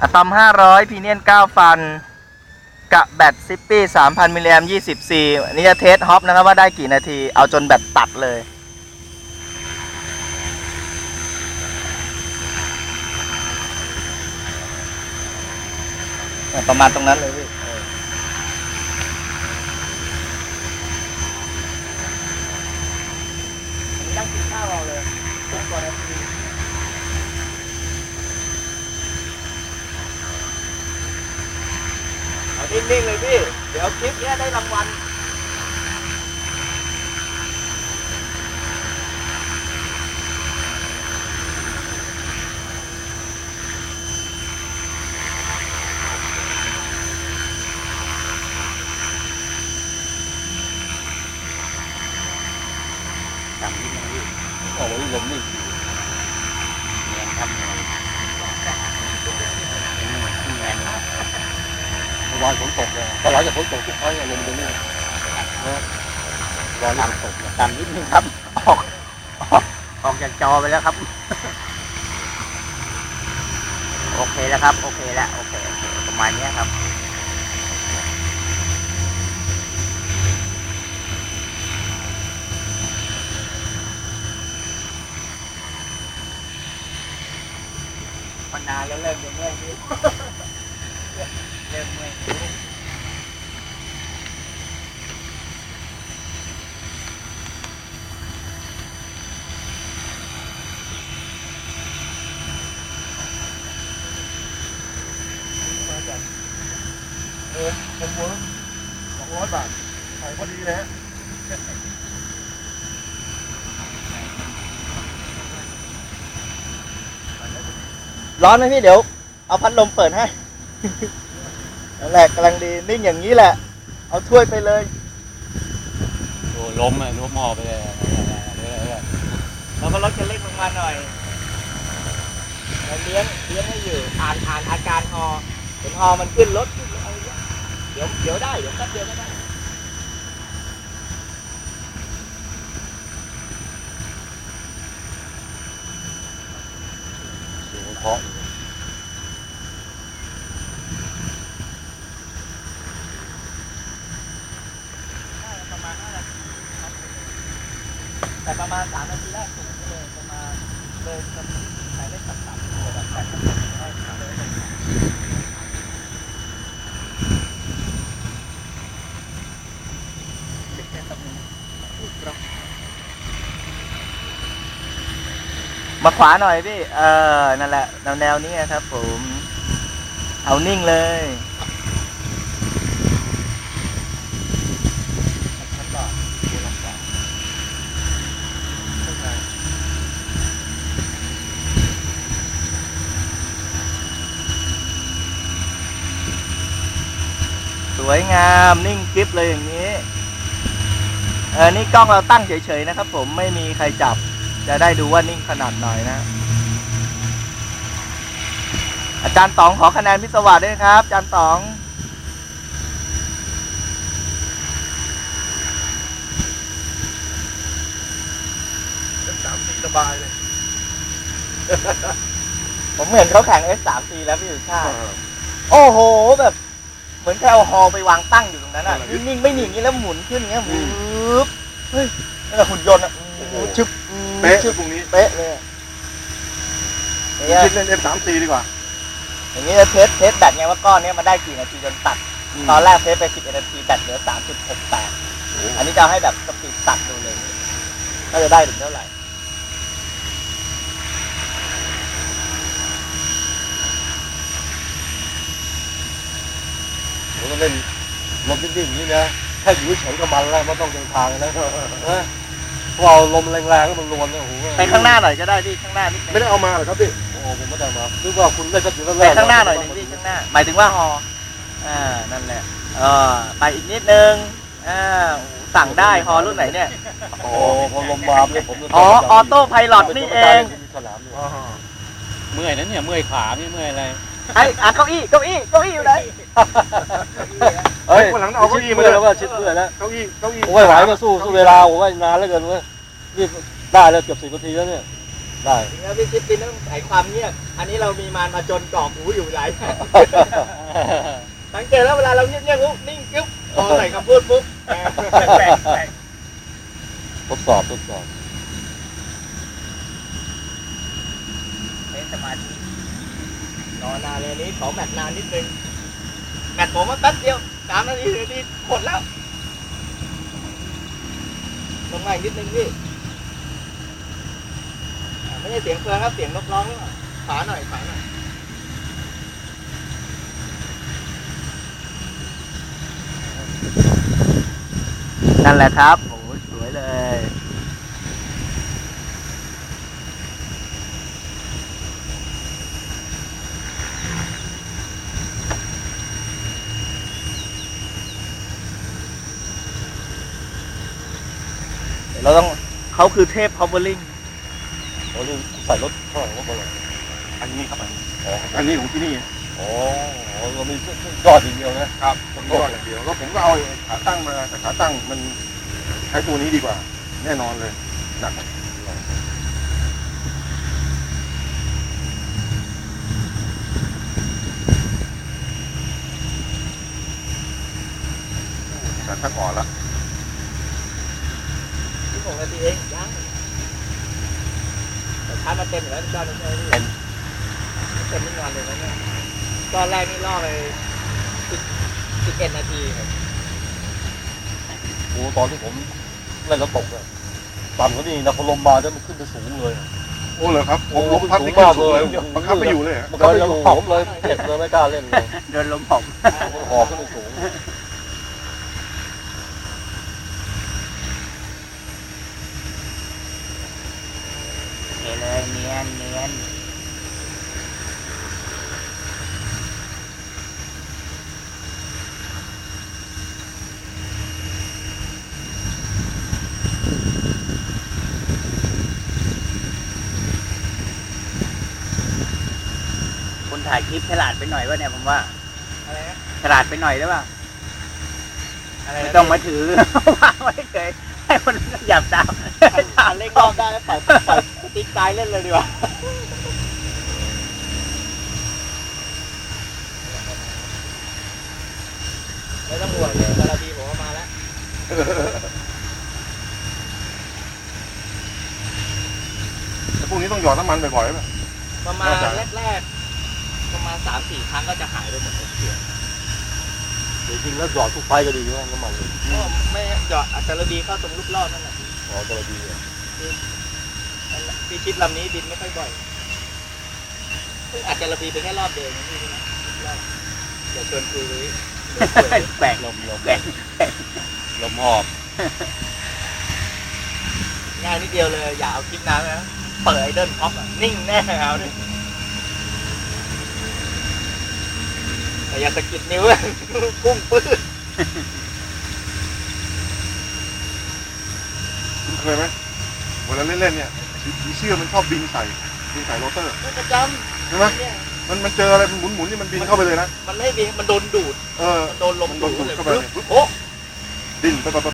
อะตอม 500พีเนียน 9 ฟัน กะแบตซิปปี้ 3,000 มิลลิแอม20ซีอันนี้จะเทสฮอปนะครับว่าได้กี่นาที เอาจนแบตตัดเลย ประมาณตรงนั้นเลยพี่นั่งกินข้าวเราเลยทุกกว่านาทีเอา นิ่งๆเลยพี่ เดี๋ยวคลิปเนี้ยได้รางวัล จับนิดนึงพี่โอ้โหลมนี่แรงครับแรงแรงเมื่อวาน ฝนตกเลยพอหลังจากฝนตกทุกครั้งลมตรงนี้นะรอให้ฝนตกนะต่ำนิดนึงครับออกออกออกจากจอไปแล้วครับ โอเคแล้วครับ โอเคแล้วโอเคโอเคประมาณเนี้ยครับมันนานแล้วเริ่มจะเมื่อยนิ้วเริ่มเมื่อยนิ้ว เออผมเวิร์กสองร้อยบาทขายพอดีเลยฮะ ร้อนไหมพี่เดี๋ยว เอาพัดลมเปิดให้นั่นแหละกำลังดีนิ่งอย่างนี้แหละ เอาถ้วยไปเลยโอ้ลมอะลมหอบไปเลยเรื่อยเราก็ลดคันเร่งลงมาหน่อยเราเลี้ยงเลี้ยงให้อยู่อ่านอ่านอาการฮอเห็นฮอมันขึ้นรถขึ้นอะไรเงี้ยเดี๋ยวเดี๋ยวได้เดี๋ยวแป๊บเดียวก็ได้ๆเสียงเพราะประมาณ5นาทีครับแต่ ประมาณ3นาทีแรกสูงไปเลยประมาณเลยจนหมายเลขต่ำๆตัวแบบแปดสิบได้ครับมาขวาหน่อยพี่ เออ นั่นแหละแนวแนวนี้ครับผม เอานิ่งเลย วยงามนิ่งกริฟเลยอย่างนี้เออนี่กล้องเราตั้งเฉยๆนะครับผมไม่มีใครจับจะได้ดูว่านิ่งขนาดหน่อยนะ อาจารย์ต๋องขอคะแนนพิศวาสด้วยนะครับ อาจารย์ต๋องเป็นสามสี่สบายเลย ผมเห็นเขาแข่ง S3C แล้วพี่สุชาติ โอ้โหแบบ เหมือนแค่เอาฮอไปวางตั้งอยู่ตรงนั้นอะอะไรนิ่งๆไม่หนีอย่างนี้แล้วหมุนขึ้นอย่างเงี้ยหมุนเฮ้ยนั่นแหละหุ่นยนต์อะโอ้โหชึบเป๊ะชึบพรุ่งนี้เป๊ะเลยอะอย่างเงี้ยคิดเล่นเอ็มสามสี่ดีกว่า อย่างเงี้ยเทสเทสแบตไงว่าก้อนเนี้ยมันได้กี่นาทีจนตัด ตอนแรกเทสไป11นาทีแบตเหลือ3.68อันนี้จะเอาให้แบบสปีดตัดดูเลยก็จะได้ถึงเท่าไหร่ ผมก็เล่นลมนิ่งๆอย่างนี้นะแค่อยู่เฉยๆก็มันแล้วไม่ต้องเดินทางนะเออพอเอาลมแรงๆแล้วมันรวนเนี่ยโอ้โหไปข้างหน้าหน่อยก็ได้พี่ข้างหน้านิดนึงไม่ได้เอามาเหรอครับพี่โอ้ผมไม่ได้มานึกว่าคุณเล่นสักอยู่แล้วไปข้างหน้าหน่อยหนึงพี่ข้างหน้า หมายถึงว่าฮออ่านั่นแหละเออไปอีกนิดนึงอ่าโอ้โหสั่งได้ฮอรุ่นไหนเนี่ยโอ้พอลมมาเนี่ยผมอ๋อออโต้ไพลอตนี่เองสนามเนี่ยเมื่อยนั้นเนี่ยเมื่อยขาไม่เมื่อยอะไร ไอ้อะเก้าอี้เก้าอี้เก้าอี้อยู่ไหนเฮ้ยวันหลังเอาเก้าอี้มาชิดเลยเมื่อยแล้วว่าชิดเมื่อยแล้วเก้าอี้เก้าอี้โอ้ยไหวมาสู้สู้เวลาโอ้ยนานเหลือเกินเว้ยนี่ได้แล้วเกือบสิบนาทีแล้วเนี่ยได้จริงๆแล้วพี่ชิดบินต้องใส่ความเงียบ อันนี้เรามีมารมาจนกรอกหูอยู่หลายแผ่นสังเกตแล้วเวลาเราเงียบๆปุ๊บนิ่งกึ๊บพอใส่คำพูดปุ๊บแปลกแปลกแปลกทดสอบทดสอบใช้สมาธิ รอนานเลยนี้ขอแมตช์นานนิดนึงแมตช์ผมว่าแป๊บเดียวสามนาทีสี่นาทีหมดแล้วลงมาอีกนิดนึงพี่ไม่ใช่เสียงเฟืองครับเสียงนกร้องรือเปล่าฝาหน่อยฝาหน่อยนั่นแหละครับโอ้ยสวยเลย เราต้องเขาคือเทพ powering โอ้นี่ใส่รถข้างหลังรถมาเลยอันนี้ครับอันนี้อ๋ออันนี้ของที่นี่อ๋ออ๋อเรามียอดอย่างเดียวนะครับผมก็อย่างเดียวแล้วผมก็เอาขาตั้งมาแต่ขาตั้งมันใช้ตัวนี้ดีกว่า แน่นอนเลยหนักแต่ถ้าอ่อนละที่หก นาทีเองยังแต่ชาร์จมาเต็มอยู่แล้วก้อนนี้ใช่ไหมพี่เต็มเต็มนี่งานเลยนะเนี่ยก้อนแรกนี่ล่อไปสิบสิบเอ็ดนาทีครับโอ้ตอนที่ผมเล่นแล้วตกเลยต่ำกว่านี้นะพอลมมาจะมันขึ้นไปสูงเลยโอ้เหรอครับผมโอ้ลมพัดสูงนี่ขึ้นมากสูงเลยเลยบังคับไม่อยู่เลยอะมันก็ยังหอมเลยเจ็บเลยไม่กล้าเล่นเลยเดินลมผมมันหอบขึ้นไปสูง เอเลยเนียนเนียนคน ถ่ายคลิปฉลาดไปหน่อยวะเนี่ยผมว่าฉลาดไปหน่อยหรือเปล่าไม่ต้องมาถือ วางไว้เฉยให้คนหยับตามถ่านเล่นรอบได้ปล่อยปล่อยสติ๊กตายเล่นเลยดีกว่าไม่ต้องห่วงเลยกระบีผมก็มาแล้วแต่พวกนี้ต้องหยอดน้ำมันบ่อยๆไหม ประมาณน่าจะแรกๆประมาณ สามสี่ครั้งก็จะหายไปหมดเลยเสียจริงๆแล้วหยอดทุกไฟก็ดีว่าน้ำมันเลยก็ไม่หยอดอัตราบีเข้าตรงลูกรอบนั่นแหละอ๋อตัวดีอะนั่นแหละพี่ชิดลำนี้บินไม่ค่อยบ่อยเพิ่งอัตราบีไปแค่รอบเดียวนะพี่นะรอบเดี๋ยวชวนคุยเลยแปลกลมลมแปลกลมหอบง่ายนิดเดียวเลยอย่าเอาคลิปน้ำนะเปิดไอเดิลท็อปอะนิ่งแน่เอาดิแต่ อย่าสะกิดนิ้วกุ้งปื้ดคุณเคยไหมเวลาเล่นๆเนี่ยผีเสื้อมันชอบบินใส่บินใส่โรเตอร์ประจใช่ไหมำเนี่ยมันมันเจออะไรมันหมุนๆนี่มันบินเข้าไปเลยนะ มันไม่บินมันโดนดูด เออ มันโดนลมมันโดนดูดเลยเข้าไปปึ๊บโอ้ดิ้นไปไปไป